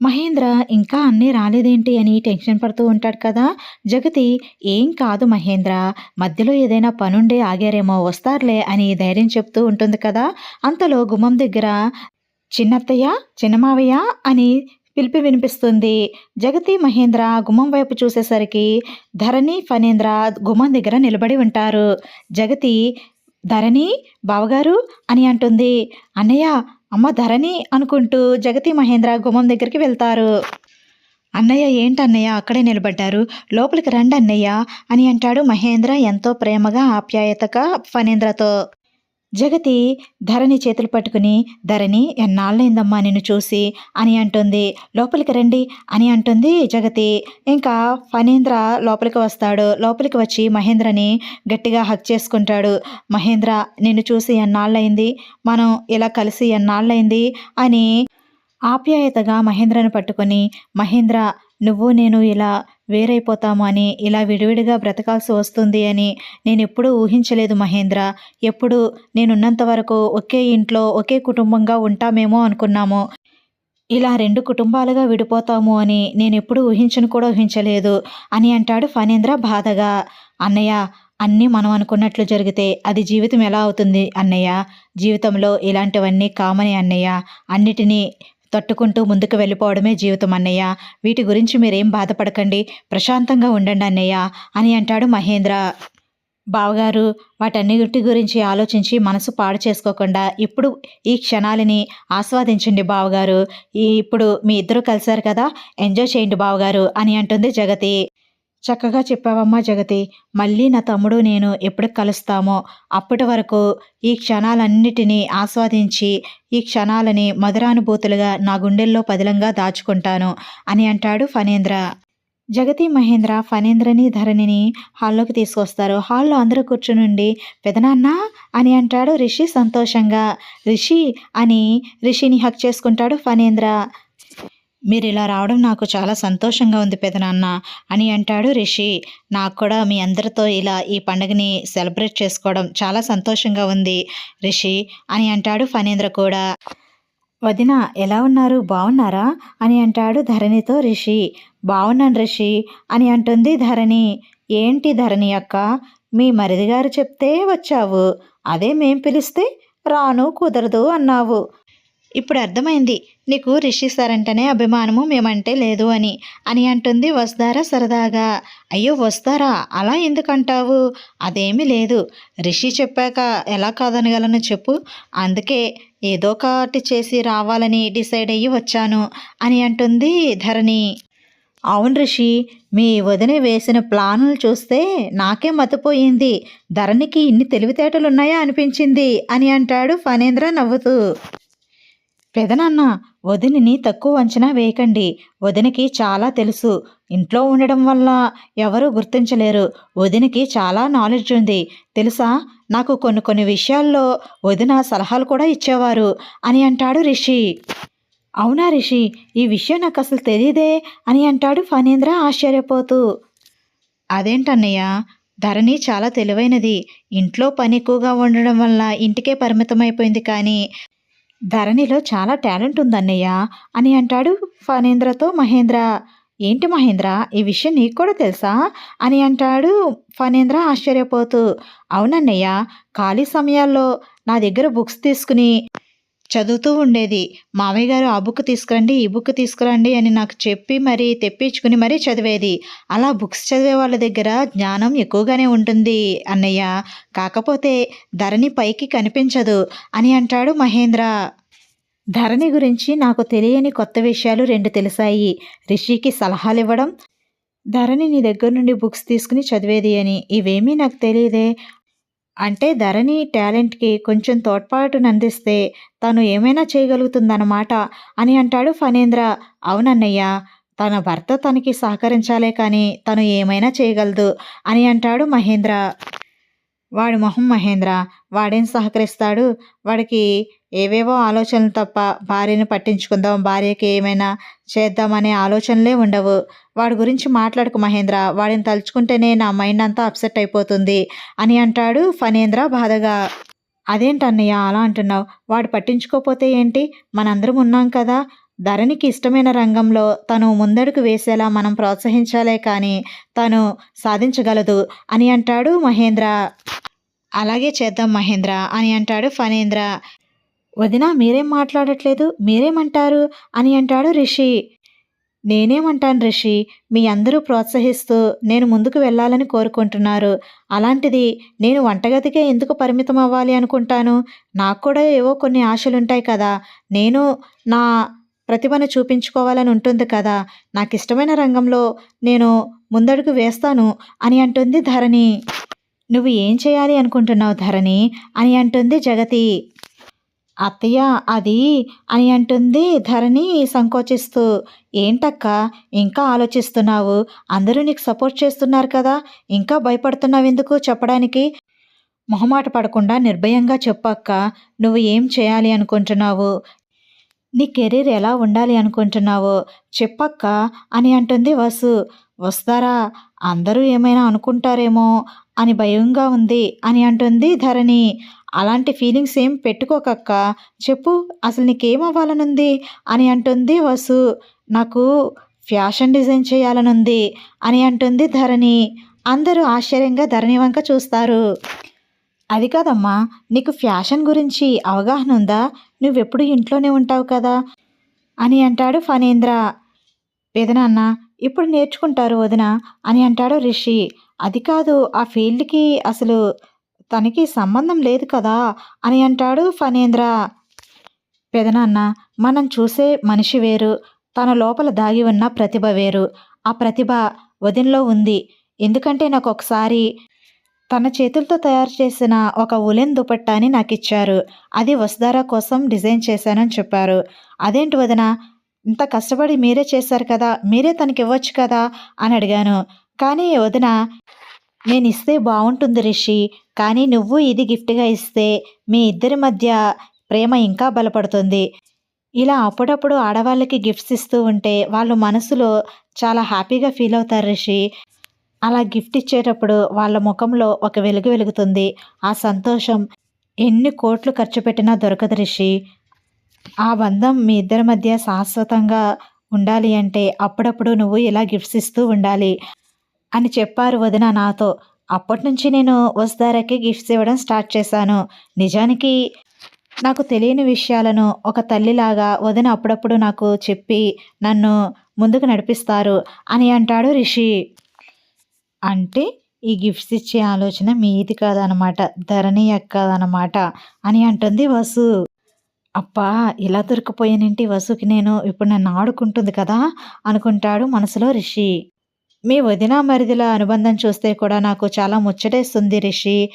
మహేంద్ర ఇంకా అన్నీ రాలేదేంటి? అని టెన్షన్ పడుతూ ఉంటాడు కదా. జగతి ఏం కాదు మహేంద్ర మధ్యలో ఏదైనా పనుండే ఆగారేమో వస్తారులే అని ధైర్యం చెప్తూ ఉంటుంది కదా. అంతలో గుమ్మం దగ్గర చిన్నత్తయ్య చిన్నమావయ్య అని పిలిపి వినిపిస్తుంది. జగతి మహేంద్ర గుమ్మం వైపు చూసేసరికి ధరణి ఫణేంద్ర గుమ్మం దగ్గర నిలబడి ఉంటారు. జగతి ధరణి బావగారు అని అంటుంది. అన్నయ్య అమ్మ ధరణి అనుకుంటూ జగతి మహేంద్ర గుమ్మం దగ్గరికి వెళ్తారు. అన్నయ్య ఏంటన్నయ్య అక్కడే నిలబడ్డారు? లోపలికి రండి అన్నయ్య అని అంటాడు మహేంద్ర ఎంతో ప్రేమగా ఆప్యాయతగా ఫణేంద్రతో. జగతి ధరణి చేతులు పట్టుకుని ధరణి ఎన్నాళ్ళైందమ్మా నిన్ను చూసి? అని అంటుంది. లోపలికి రండి అని అంటుంది జగతి. ఇంకా ఫణీంద్ర లోపలికి వస్తాడు. లోపలికి వచ్చి మహేంద్రని గట్టిగా హక్ చేసుకుంటాడు. మహేంద్ర నిన్ను చూసి ఎన్నాళ్ళైంది మనం ఇలా కలిసి ఎన్నాళ్ళైంది అని ఆప్యాయతగా మహేంద్రను పట్టుకొని మహేంద్ర నువ్వు నేను ఇలా వేరైపోతాము అని ఇలా విడివిడిగా బ్రతకాల్సి వస్తుంది అని నేను ఎప్పుడూ ఊహించలేదు మహేంద్ర. ఎప్పుడు నేనున్నంత వరకు ఒకే ఇంట్లో ఒకే కుటుంబంగా ఉంటామేమో అనుకున్నాము. ఇలా రెండు కుటుంబాలుగా విడిపోతాము అని నేను ఎప్పుడు ఊహించను కూడా ఊహించలేదు అని అంటాడు ఫణేంద్ర బాధగా. అన్నయ్య అన్నీ మనం అనుకున్నట్లు జరిగితే అది జీవితం ఎలా అవుతుంది అన్నయ్య? జీవితంలో ఇలాంటివన్నీ కామని అన్నయ్య. అన్నిటినీ తట్టుకుంటూ ముందుకు వెళ్ళిపోవడమే జీవితం అన్నయ్య. వీటి గురించి మీరేం బాధపడకండి. ప్రశాంతంగా ఉండండి అన్నయ్య అని అంటాడు మహేంద్ర. బావగారు వాటన్నిటి గురించి ఆలోచించి మనసు పాడు చేసుకోకుండా ఇప్పుడు ఈ క్షణాలని ఆస్వాదించండి బావగారు. ఈ ఇప్పుడు మీ ఇద్దరు కలిశారు కదా ఎంజాయ్ చేయండి బావగారు అని అంటుంది జగతి. చక్కగా చెప్పావమ్మా జగతి. మళ్ళీ నా తమ్ముడు నేను ఎప్పుడు కలుస్తామో. అప్పటి వరకు ఈ క్షణాలన్నిటినీ ఆస్వాదించి ఈ క్షణాలని మధురానుభూతులుగా నా గుండెల్లో పదిలంగా దాచుకుంటాను అని అంటాడు ఫణేంద్ర. జగతి మహేంద్ర ఫణేంద్రని ధరణిని హాల్లోకి తీసుకొస్తారు. హాల్లో అందరూ కూర్చునుండి పెదనాన్న అని అంటాడు రిషి సంతోషంగా. రిషి అని రిషిని హక్ చేసుకుంటాడు ఫణేంద్ర. మీరు ఇలా రావడం నాకు చాలా సంతోషంగా ఉంది పెదనాన్న అని అంటాడు రిషి. నాకు కూడా మీ అందరితో ఇలా ఈ పండుగని సెలబ్రేట్ చేసుకోవడం చాలా సంతోషంగా ఉంది రిషి అని అంటాడు ఫణేంద్ర కూడా. వదిన ఎలా ఉన్నారు? బాగున్నారా అని అంటాడు ధరణితో రిషి. బాగున్నాను రిషి అని అంటుంది ధరణి. ఏంటి ధరణి అక్క? మీ మరిది గారు చెప్తే వచ్చావు. అదే మేం పిలిస్తే రాను కుదరదు అన్నావు. ఇప్పుడు అర్థమైంది. నీకు రిషి సార్ అంటేనే అభిమానము మేమంటే లేదు అని అని అంటుంది వస్తారా సరదాగా. అయ్యో వస్తారా అలా ఎందుకంటావు? అదేమీ లేదు. రిషి చెప్పాక ఎలా కాదనగలను చెప్పు. అందుకే ఏదో ఒకటి చేసి రావాలని డిసైడ్ అయ్యి వచ్చాను అని అంటుంది ధరణి. అవును రిషి మీ వదిన వేసిన ప్లానులు చూస్తే నాకే మతిపోయింది. ధరణికి ఇన్ని తెలివితేటలున్నాయా అనిపించింది అని అంటాడు ఫణేంద్ర నవ్వుతూ. పెదనాన్న వదినిని తక్కువ అంచనా వేయకండి. వదినకి చాలా తెలుసు. ఇంట్లో ఉండడం వల్ల ఎవరూ గుర్తించలేరు. వదినకి చాలా నాలెడ్జ్ ఉంది. తెలుసా? నాకు కొన్ని కొన్ని విషయాల్లో వదిన సలహాలు కూడా ఇచ్చేవారు అని అంటాడు రిషి. అవునా రిషి? ఈ విషయం నాకు అసలు తెలియదే అని అంటాడు ఫణేంద్ర ఆశ్చర్యపోతూ. అదేంటన్నయ్య? ధరణి చాలా తెలివైనది. ఇంట్లో పని ఎక్కువగా ఉండడం వల్ల ఇంటికే పరిమితమైపోయింది కానీ ధరణిలో చాలా టాలెంట్ ఉందన్నయ్య అని అంటాడు ఫణేంద్రతో మహేంద్ర. ఏంటి మహేంద్ర ఈ విషయం నీకు కూడా తెలుసా అని అంటాడు ఫణేంద్ర ఆశ్చర్యపోతూ. అవునన్నయ్య ఖాళీ సమయాల్లో నా దగ్గర బుక్స్ తీసుకుని చదువుతూ ఉండేది. మామయ్య గారు ఆ బుక్ తీసుకురండి ఈ బుక్ తీసుకురండి అని నాకు చెప్పి మరీ తెప్పించుకుని మరీ చదివేది. అలా బుక్స్ చదివే వాళ్ళ దగ్గర జ్ఞానం ఎక్కువగానే ఉంటుంది అన్నయ్య. కాకపోతే ధరణి పైకి కనిపించదు అని అంటాడు మహేంద్ర. ధరణి గురించి నాకు తెలియని కొత్త విషయాలు రెండు తెలిసాయి. రిషికి సలహాలు ఇవ్వడం ధరణి నీ దగ్గర నుండి బుక్స్ తీసుకుని చదివేది అని. ఇవేమీ నాకు తెలియదే. అంటే ధరణి టాలెంట్కి కొంచెం తోడ్పాటును అందిస్తే తను ఏమైనా చేయగలుగుతుందన్నమాట అని అంటాడు ఫణేంద్ర. అవునన్నయ్య తన భర్త తనకి సహకరించాలే కానీ తను ఏమైనా చేయగలదు అని అంటాడు మహేంద్ర. వాడి మొహం మహేంద్ర. వాడేం సహకరిస్తాడు? వాడికి ఏవేవో ఆలోచనలు తప్ప భార్యను పట్టించుకుందాం భార్యకి ఏమైనా చేద్దామనే ఆలోచనలే ఉండవు. వాడి గురించి మాట్లాడకు మహేంద్ర వాడిని తలుచుకుంటేనే నా మైండ్ అంతా అప్సెట్ అయిపోతుంది అని అంటాడు ఫణేంద్ర బాధగా. అదేంటన్నయ్య అలా అంటున్నావు? వాడు పట్టించుకోపోతే ఏంటి? మనందరం ఉన్నాం కదా. ధరణికి ఇష్టమైన రంగంలో తను ముందడుగు వేసేలా మనం ప్రోత్సహించాలే కానీ తను సాధించగలదు అని అంటాడు మహేంద్ర. అలాగే చేద్దాం మహేంద్ర అని అంటాడు ఫణేంద్ర. వదిన మీరేం మాట్లాడట్లేదు? మీరేమంటారు? అని అంటాడు రిషి. నేనేమంటాను రిషి మీ అందరూ ప్రోత్సహిస్తూ నేను ముందుకు వెళ్ళాలని కోరుకుంటున్నారు. అలాంటిది నేను వంటగదికే ఎందుకు పరిమితం అవ్వాలి అనుకుంటాను? నాకు కూడా ఏవో కొన్ని ఆశలుంటాయి కదా. నేను నా ప్రతిభను చూపించుకోవాలని ఉంటుంది కదా. నాకు ఇష్టమైన రంగంలో నేను ముందడుగు వేస్తాను అని అంటుంది ధరణి. నువ్వు ఏం చేయాలి అనుకుంటున్నావు ధరణి? అని అంటుంది జగతి. అత్తయ్య అది అని అంటుంది ధరణి సంకోచిస్తూ. ఏంటక్క ఇంకా ఆలోచిస్తున్నావు? అందరూ నీకు సపోర్ట్ చేస్తున్నారు కదా ఇంకా భయపడుతున్నావు ఎందుకు చెప్పడానికి? మొహమాట పడకుండా నిర్భయంగా చెప్పక్క నువ్వు ఏం చేయాలి అనుకుంటున్నావు? నీ కెరీర్ ఎలా ఉండాలి అనుకుంటున్నావు? చెప్పక్క అని అంటుంది వసు. వస్తారా అందరూ ఏమైనా అనుకుంటారేమో అని భయంగా ఉంది అని అంటుంది ధరణి. అలాంటి ఫీలింగ్స్ ఏం పెట్టుకోకక్క. చెప్పు అసలు నీకేం అవ్వాలనుంది అని అంటుంది వసు. నాకు ఫ్యాషన్ డిజైన్ చేయాలనుంది అని అంటుంది ధరణి. అందరూ ఆశ్చర్యంగా ధరణి వంక చూస్తారు. అది కాదమ్మా నీకు ఫ్యాషన్ గురించి అవగాహన ఉందా? నువ్వెప్పుడు ఇంట్లోనే ఉంటావు కదా? అని అంటాడు ఫణీంద్ర. పెదనాన్న ఇప్పుడు నేర్చుకుంటారు వదిన అని అంటాడు రిషి. అది కాదు ఆ ఫీల్డ్కి అసలు తనకి సంబంధం లేదు కదా అని అంటాడు ఫణేంద్ర. పెదనాన్న మనం చూసే మనిషి వేరు తన లోపల దాగి ఉన్న ప్రతిభ వేరు. ఆ ప్రతిభ వదినలో ఉంది. ఎందుకంటే నాకు ఒకసారి తన చేతులతో తయారు చేసిన ఒక ఉలెన్ దుపట్టాని నాకు ఇచ్చారు అది వసుధార కోసం డిజైన్ చేశానని చెప్పారు. అదేంటి వదిన ఇంత కష్టపడి మీరే చేశారు కదా మీరే తనకి ఇవ్వచ్చు కదా అని అడిగాను. కానీ వదిన నేను ఇస్తే బాగుంటుంది రిషి. కానీ నువ్వు ఇది గిఫ్ట్గా ఇస్తే మీ ఇద్దరి మధ్య ప్రేమ ఇంకా బలపడుతుంది. ఇలా అప్పుడప్పుడు ఆడవాళ్ళకి గిఫ్ట్స్ ఇస్తూ ఉంటే వాళ్ళు మనసులో చాలా హ్యాపీగా ఫీల్ అవుతారు రిషి. అలా గిఫ్ట్ ఇచ్చేటప్పుడు వాళ్ళ ముఖంలో ఒక వెలుగు వెలుగుతుంది. ఆ సంతోషం ఎన్ని కోట్లు ఖర్చు పెట్టినా దొరకదు రిషి. ఆ బంధం మీ ఇద్దరి మధ్య శాశ్వతంగా ఉండాలి అంటే అప్పుడప్పుడు నువ్వు ఇలా గిఫ్ట్స్ ఇస్తూ ఉండాలి. అని చెప్పారు వదిన నాతో. అప్పటి నుంచి నేను వసుధారకి గిఫ్ట్స్ ఇవ్వడం స్టార్ట్ చేశాను. నిజానికి నాకు తెలియని విషయాలను ఒక తల్లిలాగా వదిన అప్పుడప్పుడు నాకు చెప్పి నన్ను ముందుకు నడిపిస్తారు అని అంటాడు రిషి. అంటే ఈ గిఫ్ట్స్ ఇచ్చే ఆలోచన మీది కాదనమాట ధరణి ఎక్కదనమాట అని అంటుంది వసు. అప్పా ఇలా దొరికిపోయానేంటి వసుకి? నేను ఇప్పుడు నన్ను ఆడుకుంటుంది కదా అనుకుంటాడు మనసులో రిషి. మీ వదిన మరిదిల అనుబంధం చూస్తే కూడా నాకు చాలా ముచ్చటేస్తుంది రిషి.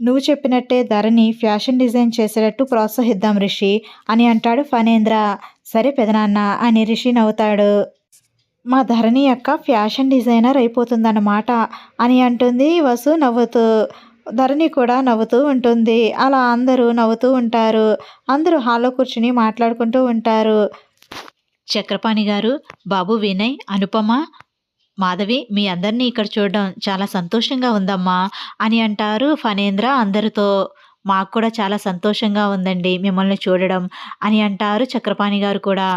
నువ్వు చెప్పినట్టే ధరని ఫ్యాషన్ డిజైన్ చేసేటట్టు ప్రోత్సహిద్దాం రిషి అని అంటాడు ఫణేంద్ర. సరే పెదనాన్న అని రిషి నవ్వుతాడు. మా ధరణి యొక్క ఫ్యాషన్ డిజైనర్ అయిపోతుందన్నమాట అని అంటుంది వసు నవ్వుతూ. ధరణి కూడా నవ్వుతూ ఉంటుంది. అలా అందరూ నవ్వుతూ ఉంటారు. అందరూ హాల్లో కూర్చుని మాట్లాడుకుంటూ ఉంటారు. చక్రపాణి గారు బాబు వినయ్ అనుపమ మాధవి మీ అందరినీ ఇక్కడ చూడడం చాలా సంతోషంగా ఉందమ్మా అని అంటారు ఫణేంద్ర. అందరితో మాకు కూడా చాలా సంతోషంగా ఉందండి మిమ్మల్ని చూడడం అని అంటారు చక్రపాణి గారు కూడా.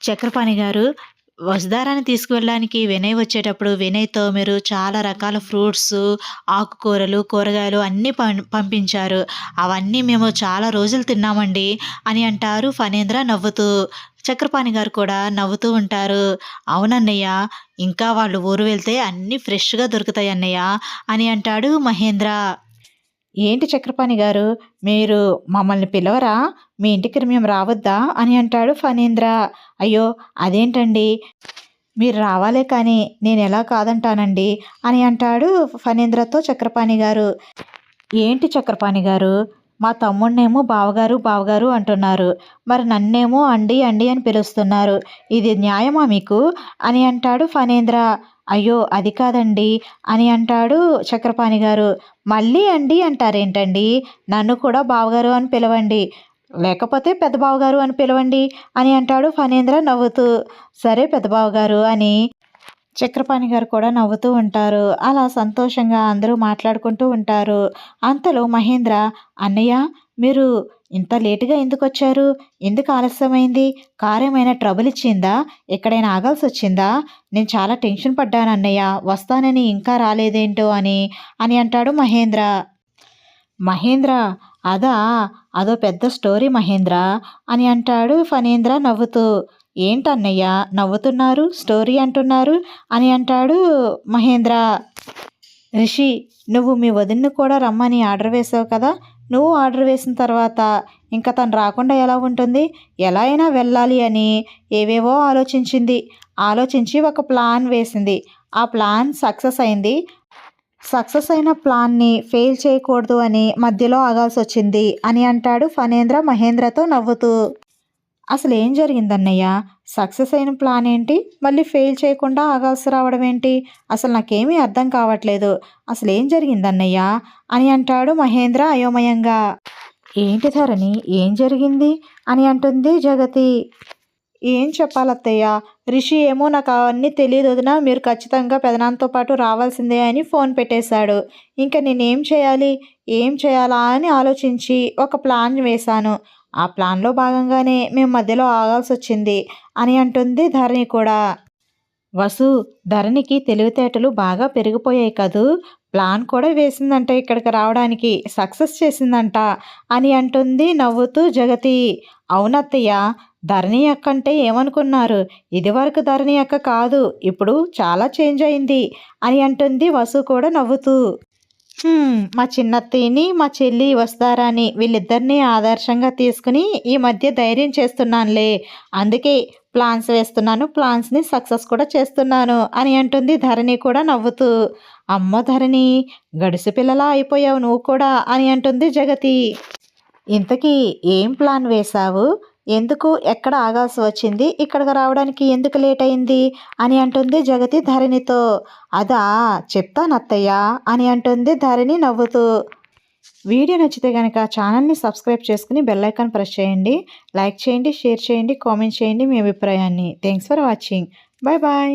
చక్రపాణి గారు వసుధారాన్ని తీసుకువెళ్ళడానికి వినయ్ వచ్చేటప్పుడు వినయ్తో మీరు చాలా రకాల ఫ్రూట్స్ ఆకుకూరలు కూరగాయలు అన్నీ పం పంపించారు. అవన్నీ మేము చాలా రోజులు తిన్నామండి అని అంటారు ఫణేంద్ర నవ్వుతూ. చక్రపాణి గారు కూడా నవ్వుతూ ఉంటారు. అవునన్నయ్య ఇంకా వాళ్ళు ఊరు వెళ్తే అన్నీ ఫ్రెష్గా దొరుకుతాయి అన్నయ్య అని అంటాడు మహేంద్ర. ఏంటి చక్రపాణి గారు మీరు మమ్మల్ని పిలవరా? మీ ఇంటికి మేము రావద్దా? అని అంటాడు ఫణీంద్ర. అయ్యో అదేంటండి? మీరు రావాలే కానీ నేను ఎలా కాదంటానండి? అని అంటాడు ఫణీంద్రతో చక్రపాణి గారు. ఏంటి చక్రపాణి గారు? మా తమ్ముడినేమో బావగారు బావగారు అంటున్నారు. మరి నన్నేమో అండి అండి అని పిలుస్తున్నారు. ఇది న్యాయమా మీకు? అని అంటాడు ఫణేంద్ర. అయ్యో అది కాదండి అని అంటాడు చక్రపాణి గారు. మళ్ళీ అండి అంటారేంటండి? నన్ను కూడా బావగారు అని పిలవండి. లేకపోతే పెద్ద బావగారు అని పిలవండి అని అంటాడు ఫణేంద్ర నవ్వుతూ. సరే పెద్ద బావగారు అని చక్రపాణి గారు కూడా నవ్వుతూ ఉంటారు. అలా సంతోషంగా అందరూ మాట్లాడుకుంటూ ఉంటారు. అంతలో మహేంద్ర అన్నయ్య మీరు ఇంత లేటుగా ఎందుకు వచ్చారు? ఎందుకు ఆలస్యమైంది? కారు ఏమైనా ట్రబుల్ ఇచ్చిందా? ఎక్కడైనా ఆగాల్సి వచ్చిందా? నేను చాలా టెన్షన్ పడ్డాను అన్నయ్య. వస్తానని ఇంకా రాలేదేంటో అని అని అంటాడు మహేంద్ర. మహేంద్ర అదా అదో పెద్ద స్టోరీ మహేంద్ర అని అంటాడు ఫణీంద్ర నవ్వుతూ. ఏంటన్నయ్య నవ్వుతున్నారు స్టోరీ అంటున్నారు అని అంటాడు మహేంద్ర. రిషి నువ్వు మీ వదిన్ని కూడా రమ్మని ఆర్డర్ వేసావు కదా నువ్వు ఆర్డర్ వేసిన తర్వాత ఇంకా తను రాకుండా ఎలా ఉంటుంది? ఎలా అయినా వెళ్ళాలి అని ఏవేవో ఆలోచించింది. ఆలోచించి ఒక ప్లాన్ వేసింది. ఆ ప్లాన్ సక్సెస్ అయింది. సక్సెస్ అయిన ప్లాన్ని ఫెయిల్ చేయకూడదు అని మధ్యలో ఆగాల్సి వచ్చింది అని అంటాడు ఫణేంద్ర మహేంద్రతో నవ్వుతూ. అసలు ఏం జరిగిందన్నయ్య? సక్సెస్ అయిన ప్లాన్ ఏంటి? మళ్ళీ ఫెయిల్ చేయకుండా ఆగాల్సి రావడం ఏంటి? అసలు నాకేమీ అర్థం కావట్లేదు. అసలు ఏం జరిగిందన్నయ్య? అని అంటాడు మహేంద్ర అయోమయంగా. ఏంటి ధరణి? ఏం జరిగింది? అని అంటుంది జగతి. ఏం చెప్పాలత్తయ్య? రిషి ఏమో నాకు అవన్నీ తెలియదు వదినా. మీరు ఖచ్చితంగా పెదనాన్నతో పాటు రావాల్సిందే అని ఫోన్ పెట్టేశాడు. ఇంకా నేనేం చేయాలి? ఏం చేయాలా అని ఆలోచించి ఒక ప్లాన్ వేశాను. ఆ ప్లాన్లో భాగంగానే మేము మధ్యలో ఆగాల్సి వచ్చింది అని అంటుంది ధరణి కూడా. వసు ధరణికి తెలివితేటలు బాగా పెరిగిపోయాయి కదూ? ప్లాన్ కూడా వేసిందంట ఇక్కడికి రావడానికి సక్సెస్ చేసిందంట అని అంటుంది నవ్వుతూ జగతి. అవునత్తయ్య ధరణి అక్క అంటే ఏమనుకున్నారు? ఇదివరకు ధరణి అక్క కాదు ఇప్పుడు చాలా చేంజ్ అయింది అని అంటుంది వసు కూడా నవ్వుతూ. మా చిన్నత్తయ్యని మా చెల్లి వస్తారని వీళ్ళిద్దరినీ ఆదర్శంగా తీసుకుని ఈ మధ్య ధైర్యం చేస్తున్నానులే. అందుకే ప్లాన్స్ వేస్తున్నాను ప్లాన్స్ని సక్సెస్ కూడా చేస్తున్నాను అని అంటుంది ధరణి కూడా నవ్వుతూ. అమ్మో ధరణి గడుసు పిల్లలా అయిపోయావు నువ్వు కూడా అని అంటుంది జగతి. ఇంతకీ ఏం ప్లాన్ వేశావు? ఎందుకు ఎక్కడ ఆగాల్సి వచ్చింది? ఇక్కడికి రావడానికి ఎందుకు లేట్ అయింది? అని అంటుంది జగతి ధరణితో. అదా చెప్తానత్తయ్య అని అంటుంది ధరణి నవ్వుతూ. వీడియో నచ్చితే కనుక ఛానల్ని సబ్స్క్రైబ్ చేసుకుని బెల్లైకాన్ ప్రెస్ చేయండి. లైక్ చేయండి షేర్ చేయండి కామెంట్ చేయండి మీ అభిప్రాయాన్ని. Thanks for watching. Bye bye.